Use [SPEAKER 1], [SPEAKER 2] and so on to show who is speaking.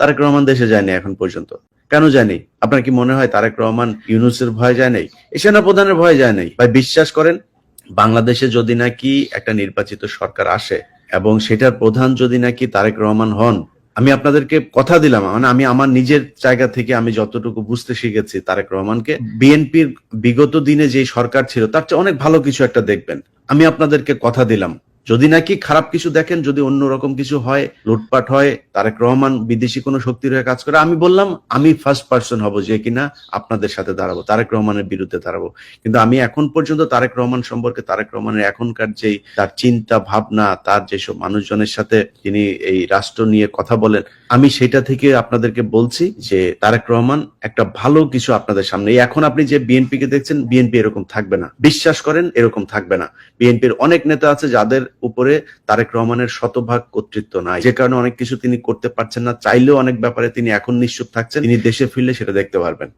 [SPEAKER 1] তারেক রহমান দেশে যায়নি এখন পর্যন্ত। কেন জানি আপনার কি মনে হয় তারেক রহমান, ইউনুসের ভয় যায় নাই? এই সেনাপ্রধানের ভয় যায় নাই? ভাই, বিশ্বাস করেন, বাংলাদেশে যদি নাকি একটা নির্বাচিত সরকার আসে এবং সেটার প্রধান যদি নাকি তারেক রহমান হন, আমি আপনাদেরকে কথা দিলাম মানে আমি আমার নিজের জায়গা থেকে আমি যতটুকু বুঝতে শিখেছি তারেক রহমানকে, বিএনপির বিগত দিনে যে সরকার ছিল, তার চেয়ে অনেক ভালো কিছু একটা দেখবেন। আমি আপনাদেরকে কথা দিলাম। যদি নাকি খারাপ কিছু দেখেন, যদি অন্যরকম কিছু হয়, লুটপাট হয়, তারেক রহমান বিদেশি কোনো শক্তির হয়ে কাজ করে, আমি বললাম, আমি ফার্স্ট পার্সন হব যে কিনা আপনাদের সাথে দাঁড়াবো, তারেক রহমানের বিরুদ্ধে দাঁড়াবো। কিন্তু আমি এখন পর্যন্ত তারেক রহমান সম্পর্কে, তারেক রহমানের এখনকার যেই তার চিন্তা, ভাবনা, তার যেসব মানুষজনের সাথে তিনি এই রাষ্ট্র নিয়ে কথা বলেন, আমি সেটা থেকে আপনাদেরকে বলছি যে তারেক রহমান একটা ভালো কিছু আপনাদের সামনে এখন আপনি যে বিএনপি কে দেখছেন বিএনপি এরকম থাকবে না। বিশ্বাস করেন, এরকম থাকবে না। বিএনপির অনেক নেতা আছে যাদের উপরে তারেক রহমানের শতভাগ কর্তৃত্ব নাই। যে কারণে অনেক কিছু তিনি করতে পারছেন না, চাইলেও অনেক ব্যাপারে তিনি এখন নিশ্চুপ থাকছেন। তিনি দেশে ফিরলে সেটা দেখতে পারবেন।